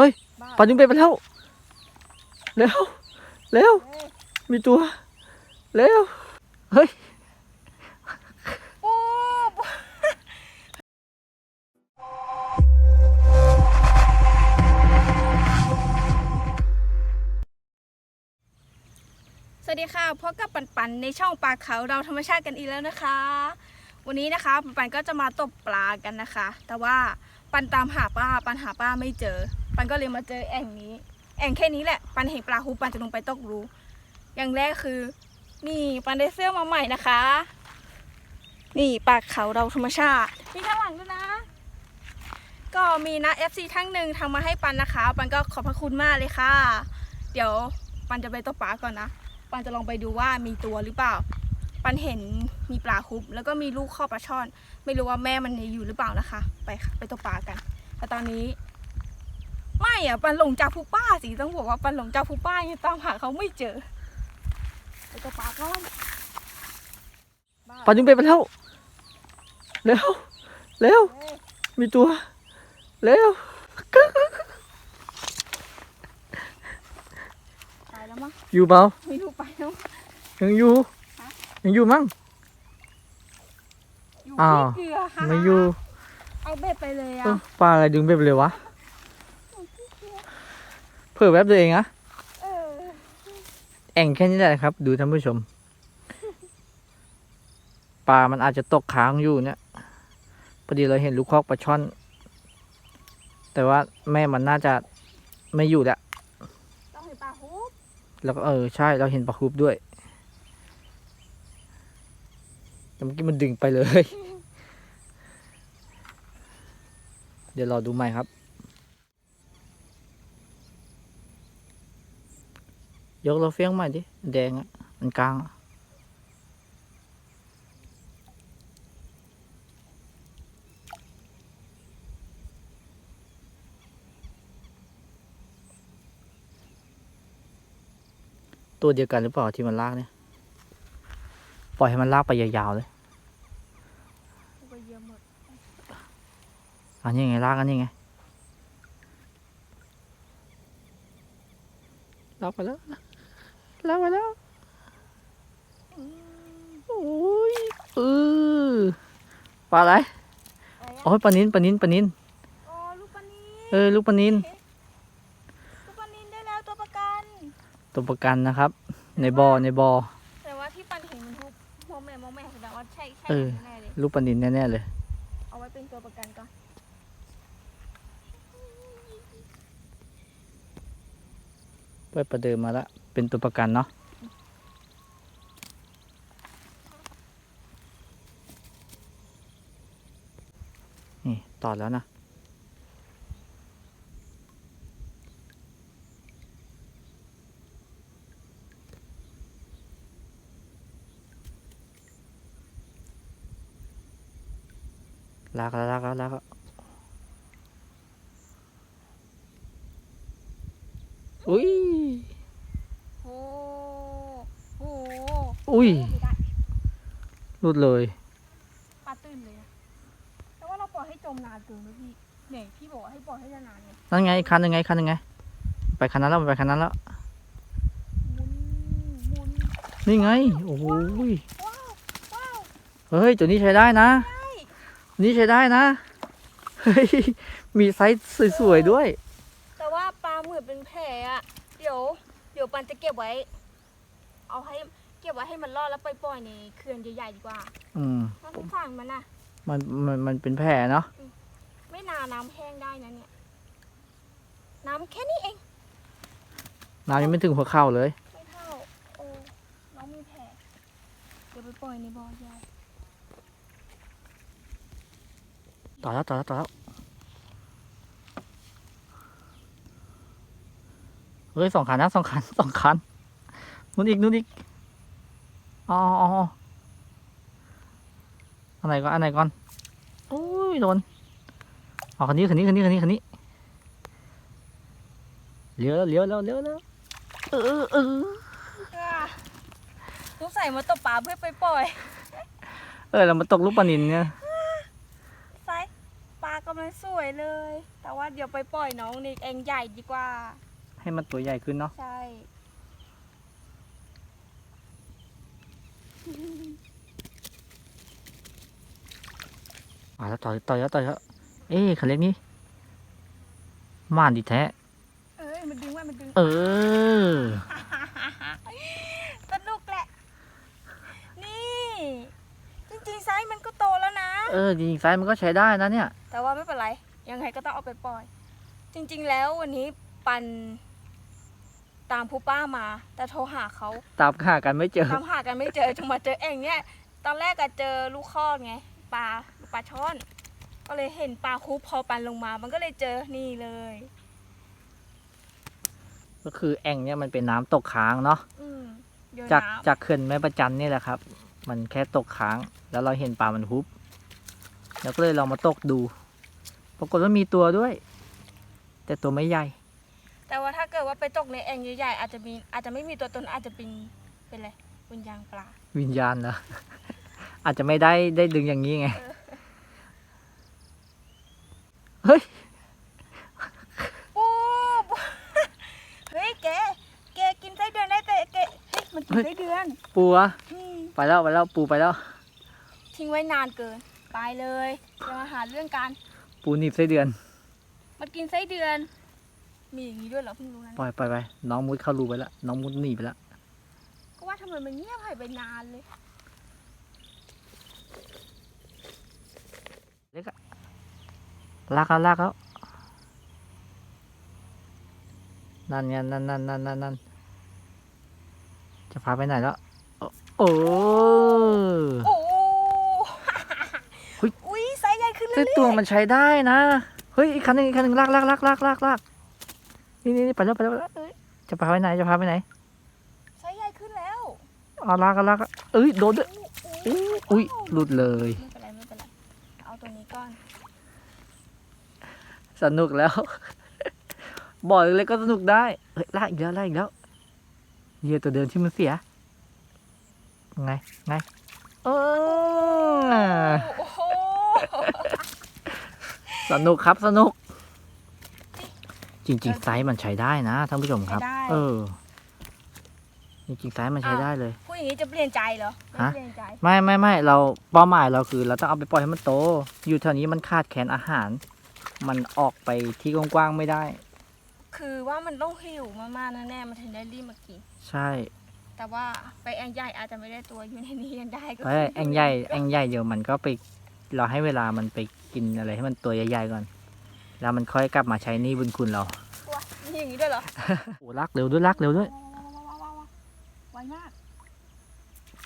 เฮ้ยปลาดึงเบ็ดไปแล้วเร็วเร็วมีตัวเร็วเฮ้ยสวัสดีค่ะพบกับปันปันในช่องปลาเขาเราธรรมชาติกันอีกแล้วนะคะ วันนี้นะคะปันปันก็จะมาตกปลากันนะคะ แต่ว่า ปันตามหาป้า ปันหาป้าไม่เจอ ปันก็เลยมาเจอแอ่งนี้ แอ่งแค่นี้แหละ ปันเห็นปลาฮูปันจะลงไปตกรู้ อย่างแรกคือ นี่ปันได้เสื้อมาใหม่นะคะ นี่ปลาเขาเราธรรมชาติมีข้างหลังด้วยนะ ก็มีนะ FC ทั้งหนึ่งทำมาให้ปันนะคะ ปันก็ขอบพระคุณมากเลยค่ะ เดี๋ยวปันจะไปตกปลาก่อนนะ ปันจะลองไปดูว่ามีตัวหรือเปล่า ปันเห็นมีปลาคุบแล้วก็มีลูกข้อปลาช่อน ไม่รู้ว่าแม่มันอยู่หรือเปล่านะคะ ไปค่ะ ไปตกปลากันแต่ตอนนี้ ไม่อะปันหลงจากผู้ป้าสิต้องบอกว่าปันหลงจากผู้ป้ายังตามหาเขาไม่เจอไปตกปลาก่อนบ้าปลาดึงเบ็ดไปแล้วเร็วเร็วเอ้ยมีตัวเร็วตายแล้วมั้งอยู่เปล่าไม่รู้ไปแล้วยังอยู่ฮะ ยังอยู่มั้ง อยู่อ้าว ที่เกลือค่ะไม่อยู่เอาเบ็ดไปเลยเอ้าอะปลาอะไรดึงเบ็ดไปเลยวะ เผื่อแป๊บเดียวเองอะเออแอ่งแค่นี้แหละครับ ดูท่านผู้ชม ปลา มันอาจจะตกค้างอยู่เนี่ย พอดีเราเห็นลูกคอกปลาช่อน แต่ว่าแม่มันน่าจะไม่อยู่แล้ว ต้องเห็นปลาฮุบแล้วก็เออใช่เราเห็นปลาคูบด้วย แต่เมื่อกี้มันดึงไปเลย เดี๋ยวรอดูใหม่ครับ ยกเราเฟี้ยงใหม่ดิ แดงอะ มันกลางอะตัวเดียวกันหรือเปล่าที่มันลากเนี่ย ปล่อยให้มันลากไปยาวๆเลยไปเยี่ยมหมดอันนี้ไงลากอันนี้ไงลากไปแล้วลากไปแล้วอืมโอ้ยเออปลาอะไรอะไรโอ้อะยปลานินปลานินปลานินอ๋อลูกปลานินเออลูกปลานินลูกปลานินได้แล้วตัวประกันตัวประกันนะครับ ในบ่อในบ่อแเออ แน่เลยลูกปลานินแน่ๆเลย เอาไว้เป็นตัวประกันก่อนไปประเดิมมาละ เป็นตัวประกันเนาะ นี่ ต่อแล้วนะลากแล้วลากแล้วลากแล้วอุ้ย โอ้โหอุ้ยไม่ได้รุดเลย ปลาตื้นเลยอะแต่ว่าเราปล่อยให้จมนานเกินนะพี่เนี่ยพี่บอกว่าให้ปล่อยให้นานๆเนี่ยนั่นไงคันยังไงคันยังไง ไปคันนั้นแล้วไปคันนั้นแล้ว หมุนหมุนนี่ไง โอ้โหยว้าวว้าว เฮ้ยตัวนี้ใช้ได้นะใช่ ตัวนี้ใช้ได้นะเฮ้ย มีไซส์สวยๆด้วย แต่ว่าปลาเหมือนเป็นแผลอะเดี๋ยว เดี๋ยวปันจะเก็บไว้ เอาให้เก็บไว้ให้มันรอดแล้วไปปล่อยในเขื่อนใหญ่ๆดีกว่า อืมถ้าสงสารมันนะมันมันมันเป็นแผลเนาะ ไม่นานน้ำแห้งได้นะเนี่ย น้ำแค่นี้เอง น้ำยังไม่ถึงหัวเข่าเลย ไม่เท่า โอ้ น้องมีแผลเดี๋ยวไปปล่อยในบ่อใหญ่ต่อแล้วต่อแล้วต่อแล้ว ฮ้ยสองคันนะสองคันสองคันนู่นอีกนู่นอีกอ๋ออ๋ออ๋ออันไหนก่อนอันไหนก่อนโอ้ยโดนเอาคันนี้คันนี้คันนี้คันนี้คันนี้เลี้ยวแล้วเลี้ยวแล้วเลี้ยวแล้วเออเออเออลูกใส่มาตบปลาเพื่อไปปล่อย เออเรามาตกลูกปลานินเนี่ยไซส์ปลากำลังสวยเลย แต่ว่าเดี๋ยวไปปล่อยน้องในแองใหญ่ดีกว่า ให้มันตัวใหญ่ขึ้นเนาะใช่ อ่าแล้วต่อยต่อยแล้วต่อยแล้วเอ๊ะคันเล็กนี่ม่านดีแท้ เอ้ยมันดึงว่ามันดึง เออ สนุกแหละ นี่ จริงๆไซส์มันก็โตแล้วนะ เออจริงๆไซส์มันก็ใช้ได้นะเนี่ย แต่ว่าไม่เป็นไร ยังไงก็ต้องเอาไปปล่อย จริง ๆ แล้ววันนี้ปัน ตามผู้ป้ามา แต่โทรหาเขาตามหากันไม่เจอ ตามหากันไม่เจอจงมาเจอเองเนี่ย ตอนแรกก็เจอลูกคอกไงปลาปลาช่อน ก็เลยเห็นปลาคุบพอปันลงมา มันก็เลยเจอนี่เลย ก็คือแอ่งเนี่ยมันเป็นน้ำตกค้างเนาะอืมเดี๋ยวจากน้จากเขื่อนแม่ประจันนี่แหละครับ มันแค่ตกค้าง แล้วเราเห็นปลามันฮุบแล้วก็เลยลองมาตกดู ปรากฏว่ามีตัวด้วย แต่ตัวไม่ใหญ่ำ แต่ว่าถ้าเกิดว่าไปตกในแอ่งใหญ่ๆอาจจะมีอาจจะไม่มีตัวตนอาจจะเป็นเป็นอะไรวิญญาณปลา วิญญาณนะ อาจจะไม่ได้ได้ดึงอย่างนี้ไง เฮ้ยปูปูเฮ้ยแกแกกินไส้เดือนได้แต่แกเฮ้ยมันกินเฮ้ยไส้เดือนปูอะอืมไปแล้วไปแล้วปูไปแล้ว ทิ้งไว้นานเกิน ไปเลยจะมาหาเรื่องกัน ปูหนีบไส้เดือน มันกินไส้เดือน มีอย่างนี้ด้วยเหรอเพิ่งรู้นะปล่อยไปไปน้องมุดเข้ารูไปแล้วน้องมุดหนีไปแล้วก็ว่าทำไมมันเงียบหายไปนานเลยลากแล้วลากแล้วนั่นไงนั่นนั่นนั่นนั่นนั่นจะพาไปไหนแล้วโอ้โอ้เฮ้ยอุ้ยไซส์ใหญ่ขึ้นเลแต่ยตัวมันใช้ได้นะ เฮ้ยอีกคันหนึงอีกคันหนึงลากลากลากลากลากลาก นี่นี่นี่ไปแล้วไปแล้วไปแล้วจะพาไปไหนจะพาไปไหนไซส์ใหญ่ขึ้นแล้วเอาลากก็ลากก็เอ้ยโดนด้วยอู้อุ้ยหลุดเลย ไม่เป็นไรไม่เป็นไรเอาตัวนี้ก่อนสนุกแล้ว บ่อยเลยก็สนุกได้เฮ้ยลากอีกแล้วลากอีกแล้วเหยื่อตัวเดิมที่มันเสียไงไงเออโอ้โห สนุกครับสนุก จริง ๆ ไซส์มันใช้ได้นะท่านผู้ชมครับ ใช้ได้ เออ จริงๆไซส์มันใช้ได้เลย พูดอย่างนี้จะเปลี่ยนใจเหรอไม่ฮะ เปลี่ยนใจ ไม่ไม่ไม่เราเป้าหมายเราคือ เราต้องเอาไปปล่อยให้มันโต อยู่แถวนี้มันขาดแคลนอาหาร มันออกไปที่กว้างๆไม่ได้ คือว่ามันต้องหิวมากๆแน่ๆมันถึงได้รีบมากิน ใช่แต่ว่าไปแองใหญ่อาจจะไม่ได้ตัวอยู่ในนี้ยังได้ก็เพราะแองใหญ่แองใหญ่เดี๋ยวมันก็ไป เราให้เวลามันไปกินอะไรให้มันตัวใหญ่ๆก่อน แล้วมันค่อยกลับมาใช้หนี่บุญคุณเราตัวมีอย่างนี้ด้วยเหรอโอ้ลักเร็วด้วยลักเร็วด้วยว้าวๆๆๆไวมาก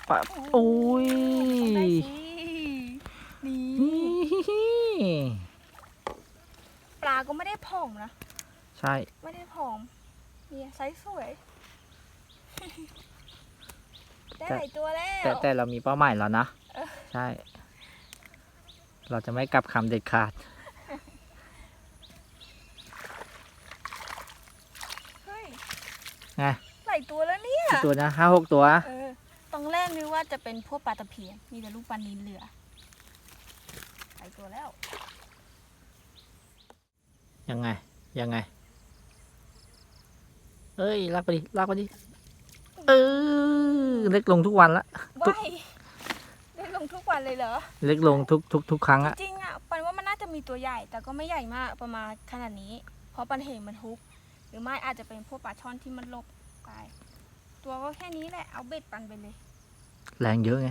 ปะโอ้ยได้สินี่ปลาก็ไม่ได้ผอมนะ ใช่ ไม่ได้ผอมเนี่ยไซส์สวย ได้หลายตัวแล้วแต่แต่เรามีเป้าหมายแล้วนะเออใช่ เราจะไม่กลับคำเด็ดขาด เฮ้ย ไงหลายตัวแล้วเนี่ยกี่ตัวนะห้าหกตัว เออตอนแรกนึกว่าจะเป็นพวกปลาตะเพียนมีแต่ลูกปลานิลเหลือหลายตัวแล้วยังไง ยังไง เอ้ยลากไปดิลากไปดิเออเล็กลงทุกวันละทุกว่ายได้ลงทุกวันเลยเหรอ เล็กลงทุกทุกทุกครั้งอะจริงๆอะปันว่ามันน่าจะมีตัวใหญ่แต่ก็ไม่ใหญ่มากประมาณขนาดนี้ เพราะปันเห็นมันทุกห รือไม่อาจจะเป็นพวกปลาช่อนที่มันหลบไป ตัวก็แค่นี้แหละเอาเบ็ดปันไปเลย แรงเยอะไง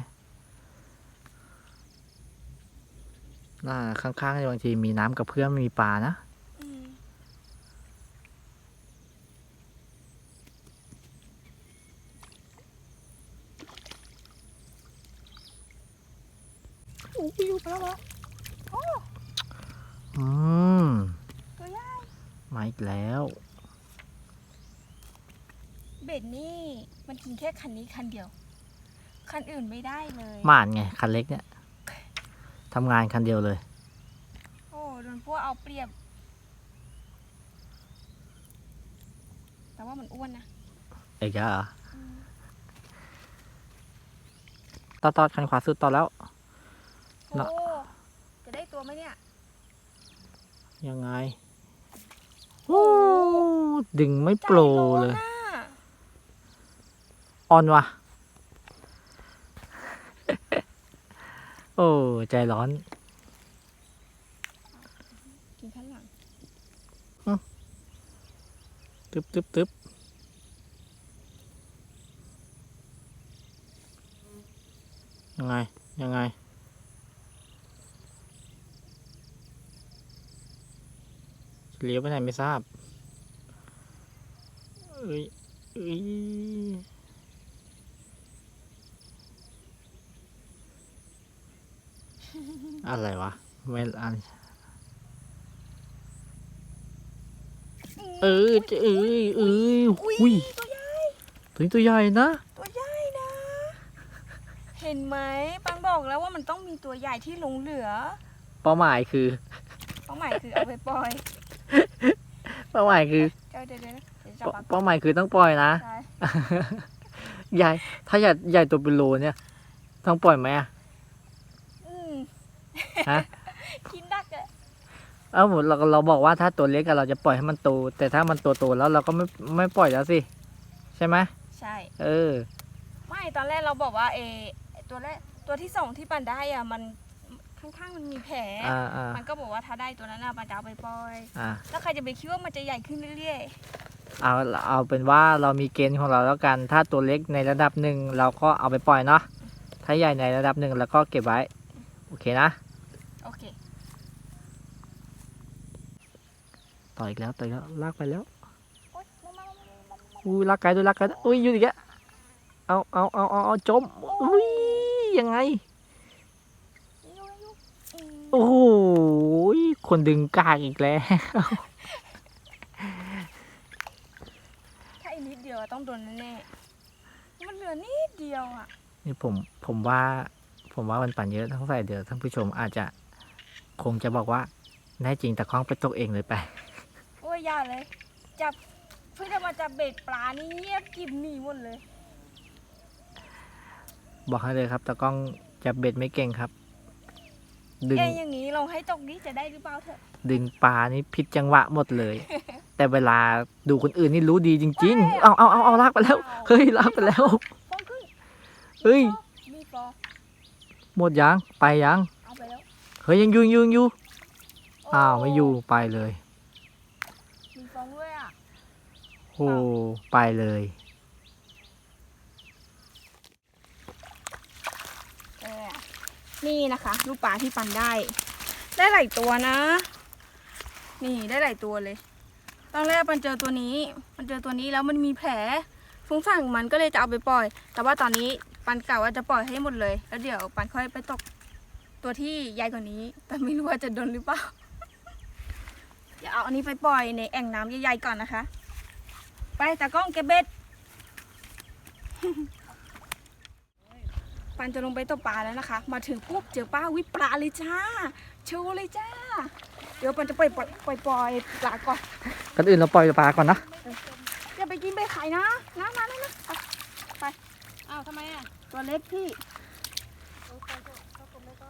น่าข้างๆเนี่ยบางทีมีน้ำกับเพื่อนมีปลานะอืมโอ้ยไปแล้วอืมตัวใหญ่มาอีกแล้วเบ็ดนี่มันกินแค่คันนี้คันเดียว คันอื่นไม่ได้เลยหมานไงคันเล็กเนี่ยทำงานคันเดียวเลย โอ้โดนพวกเอาเปรียบ แต่ว่ามันอ้วนนะเอกแล้วเหรออืมต่อต่อคันขวาสุดต่อแล้ว โอ้เนอะ จะได้ตัวไหมเนี่ย ยังไงโอ้ดึงไม่โปรเลย ใจร้อนอะ ออนวะโอ้ใจร้อน กินข้างหลังตึ๊บตึ๊บตึ๊บยังไง ยังไง เลี้ยวไปไหนไม่ทราบเอ้ยเอ้ย อะไรวะไม่อันเออจะเอ้ยเอ้ยอุ้ยหุยตัวใหญ่ตัวนี้ตัวใหญ่นะ ตัวใหญ่นะ เห็นไหมปังบอกแล้วว่ามันต้องมีตัวใหญ่ที่หลงเหลือ เป้าหมายคือ เป้าหมายคือเอาไปปล่อย เป้าหมายคือเดี๋ยวเดี๋ยวเดี๋ยวนะเดี๋ยวจับเป้าปังเป้าหมายคือต้องปล่อยนะใช่ใหญ่ ถ้าใหญ่ใหญ่ตัวเป็นโลเนี่ย ต้องปล่อยไหมอะอืม ฮะ กินดักเลยเอ้าเราเราบอกว่าถ้าตัวเล็กอะเราจะปล่อยให้มันโต แต่ถ้ามันโตโตๆแล้วเราก็ไม่ไม่ปล่อยแล้วสิ ใช่ไหมใช่ เออ ไม่ตอนแรกเราบอกว่าเอไอ้ตัวแรกตัวที่สองที่ปันได้อะมันข้างๆมันมีแผล อ่าอ่ามันก็บอกว่าถ้าได้ตัวนั้นอะปันจะเอาไปปล่อย อ่าแล้วใครจะไปคิดว่ามันจะใหญ่ขึ้นเรื่อยเอาเอาเป็นว่าเรามีเกณฑ์ของเราแล้วกัน ถ้าตัวเล็กในระดับหนึ่งเราก็เอาไปปล่อยเนาะถ้าใหญ่ในระดับหนึ่งเราก็เก็บไว้ โอเคนะๆโอเค ต่ออีกแล้วต่ออีกแล้วลากไปแล้วโอ๊ยมามามามามามาอุ้ยลากไกลด้วยลากไกลด้วยอุ้ยอยู่อีกแล้วเอาเอาเอาเอาเอาจมอุ้ยยังไงอยู่อยู่อืมโอ้โหคนดึงกากอีกแล้วถ้าอีกนิดเดียวอะต้องโดนแน่ๆมันเหลือนิดเดียวอะนี่ผมผมว่า ผมว่ามันปั่นเยอะทั้งใส่เดี๋ยวท่านผู้ชมอาจจะคงจะบอกว่าแน่จริงแต่คล้องไปตกเองเลยไป โอ้ยอย่าเลย จับเพิ่งจะมาจับเบ็ดปลานี่เงียบกริบหนีหมดเลย บอกให้เลยครับตะกล้องจับเบ็ดไม่เก่งครับ ดึง เอ้ยอย่างนี้ลองให้ตกนี้จะได้หรือเปล่าเถอะดึงปลานี่ผิดจังหวะหมดเลย แต่เวลาดูคนอื่นนี่รู้ดีจริง ๆ เอาเอาเอาเอาลากไปแล้ว เฮ้ยลากไปแล้ว ฟองขึ้นเฮ้ยมีฟอง หมดยังไปยังเอาไปแล้วเฮ้ยยังอยูยังอยูยังอยูโอ้าวไม่อยู่ไปเลยมีฟองด้วยอะโอ้ไปเลยเออนี่นะคะ ลูกปลาที่ปันได้ ได้หลายตัวนะ นี่ได้หลายตัวเลย ตอนแรกปันเจอตัวนี้ มันเจอตัวนี้แล้วมันมีแผลสงสารมันก็เลยจะเอาไปปล่อย แต่ว่าตอนนี้ ปันกล่าวว่าจะปล่อยให้หมดเลย แล้วเดี๋ยวปันค่อยไปตกตัวที่ใหญ่กว่านี้ แต่ไม่รู้ว่าจะโดนหรือเปล่า เดี๋ยวเอาอันนี้ไปปล่อยในแอ่งน้ำใหญ่ๆก่อนนะคะ ไปตากล้องเก็บเบ็ด ปันจะลงไปตกปลาแล้วนะคะ มาถึงปุ๊บเจอป้าวิปลาเลยจ้าโชว์เลยจ้า เดี๋ยวปันจะปล่อยปล่อยปล่อยปล่อยปลาก่อนก่อนอื่นเราปล่อยปลาก่อนนะอย่าไปกินไปขายนะนะนะนะนะไป อ้าวทำไมอะ ตัวเล็กพี่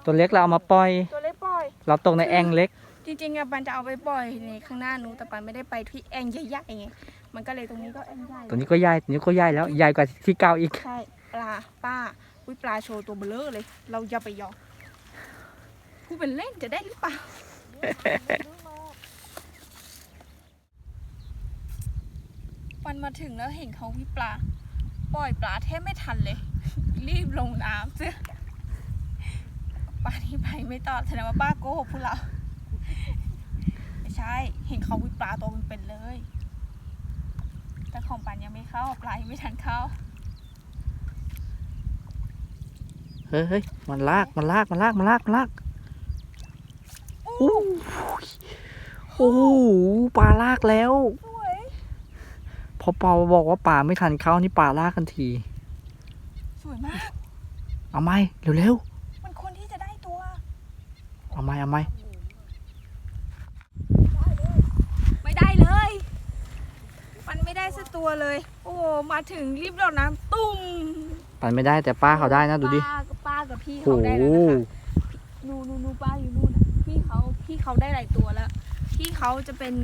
ตัวเล็กเราเอามาปล่อย ตัวเล็กปล่อย เราตกในแอ่งเล็ก จริงๆอะปันจะเอาไปปล่อยในข้างหน้านู้นแต่ปันไม่ได้ไปที่แอ่งใหญ่ๆไง มันก็เลยตรงนี้ก็แอ่งใหญ่ตัวนี้ก็ใหญ่ตัวนี้ก็ใหญ่แล้ว ใหญ่กว่าที่เก่าอีก ใช่ ปลา ป้า อุ้ยปลาโชว์ตัวเบลอเลย เราอย่าไปยอมผู้เป็นเล่นจะได้หรือเปล่าปันมาถึงแล้วเห็นเขาวิปลา ปล่อยปลาแทบไม่ทันเลย รีบลงน้ำเสื้อป้าที่ไปไม่ตอบแสดงว่าป้าโกหกพวกเราไม่ใช่ เห็นเขาวิปลาตัวเป็นๆเลย แต่ของปันยังไม่เข้าปลายังไม่ทันเข้า เฮ้ยเฮ้ยมันลากมันลากมันลากมันลากมันลากโอ้โหโอ้โหปลาลากแล้วสวย พอเปาบอกว่าปลาไม่ทันเข้านี่ปลาลากกันที สวยมาก เอาไหมเร็วมันควรที่จะได้ตัว ๆเอาไหมเอาไหมไม่ได้เลย มันไม่ได้สักตัวเลย โอ้มาถึงรีบโดดน้ำตุ้มปั่นไม่ได้แต่ป้าเขาได้นะดูดิป้ากับป้ากับพี่โอ้เขาโหได้แล้วนะคะนูนูนูป้าอยู่นู่นน่ะพี่เขาพี่เขาได้หลายตัวแล้วที่พี่เขาจะเป็น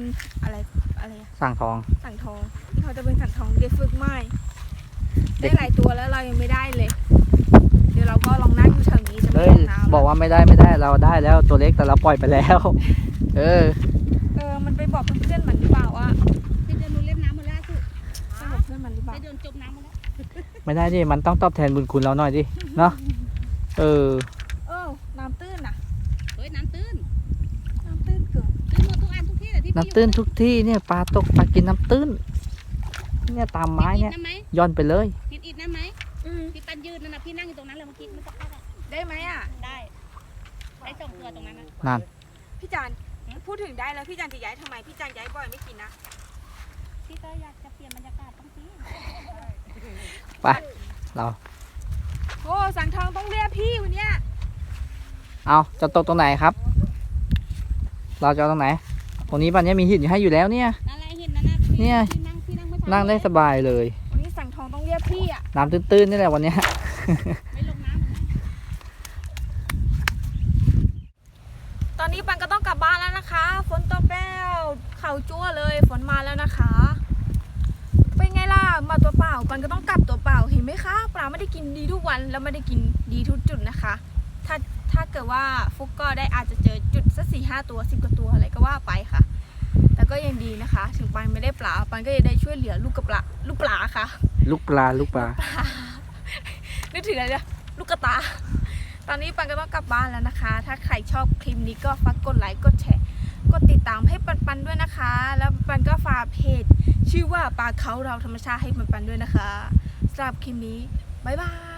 อะไร อะไรอะสั่งทอง สังทองพี่เขาจะเป็นสังทองเด็กฝึกใหม่เด็ได้กหลายตัวแล้วเรายังไม่ได้เลย เดี๋ยวเราก็ลองนั่งอยู่แถวนี้จะไม่เฮ้ย ลงน้ำบอกว่าไม่ได้ไม่ได้เราได้แล้วตัวเล็กแต่เราปล่อยไปแล้ว เออ เออมันไปบอกเพื่อนๆมันหรือเปล่าว่าไปเดินดูเล่นน้ำหมดแล้วคือไปบอกเพื่อนมันหรือเปไปล่าเดินจมน้ำหมดแล้วไม่ได้ดิมันต้องตอบแทนบุญคุณเราหน่อยดิเนาะเออเออน้ำตื้นอะ เฮ้ยน้ำตื้น น้ำตื้นเกิน ตื้นหมดทุกอันทุกที่เลยที่พี่ น้ำตื้นทุกที่เนี่ยปลาตกปลากินน้ำตื้น เนี่ยตามไม้อิเนี่ยดน้ำไหมย่อนไปเลยกินอิดน้ำไหมอืมพี่ปันยืนนั่นนะพี่นั่งอยู่ตรงนั้นเลยเมื่อกี้ไม่ต้องเข้าไปได้ไหมอะได้ได้สองตัวตรงนั้นนะนั่นพี่จันพูดถึงได้แล้วพี่จันจะย้ายทำไมพี่จันย้ายบ่อยไม่กินนะพี่ก็อยากจะเปลี่ยนบรรยากาศบางทีไปเราโอ้สังทองต้องเรียกพี่วันเนี้ยเอาจะตกตรงไหนครับ เราจะเอาตรงไหน ตรงนี้ปันเนี่ยมีหินอยู่ให้อยู่แล้วเนี่ย นั่นแหละเห็นนั่นนะพี่เนี่ยพี่นั่งพี่นั่งไม่ทันั่งได้สบายเลย วันนี้สังทองต้องเรียกพี่อะ น้ำตื้นๆนี่แหละวันเนี้ย ไม่ลงน้ำเหมือนกัน ตอนนี้ปันก็ต้องกลับบ้านแล้วนะคะ ฝนตกแล้วเข่าจั่วเลยฝนมาแล้วนะคะ เป็นไงล่ะมาตัวเปล่าปันก็ต้องกลับตัวเปล่าเห็นไหมคะปลาไม่ได้กินดีทุกวันแล้วไม่ได้กินดีทุกจุดนะคะ ถ้าถ้า เกิดว่าฟุกก็ได้อาจจะเจอจุดสักสี่ห้าตัวสิบกว่าตัวอะไรก็ว่าไปค่ะ แต่ก็ยังดีนะคะ ถึงปันไม่ได้ปลาปันก็จะได้ช่วยเหลือลูกกับปลาลูกปลาค่ะ ลูกปลาลูกปลานึกถึงอะไรเนี่ยลูกกระตา ตอนนี้ปันก็ต้องกลับบ้านแล้วนะคะ ถ้าใครชอบคลิปนี้ก็ฝากกดไลค์กดแชร์กดติดตามให้ปันปันด้วยนะคะ แล้วปันก็ฝากเพจ ชื่อว่าปลาเขาเราธรรมชาติให้ปันปันด้วยนะคะสำหรับคลิปนี้บ๊ายบาย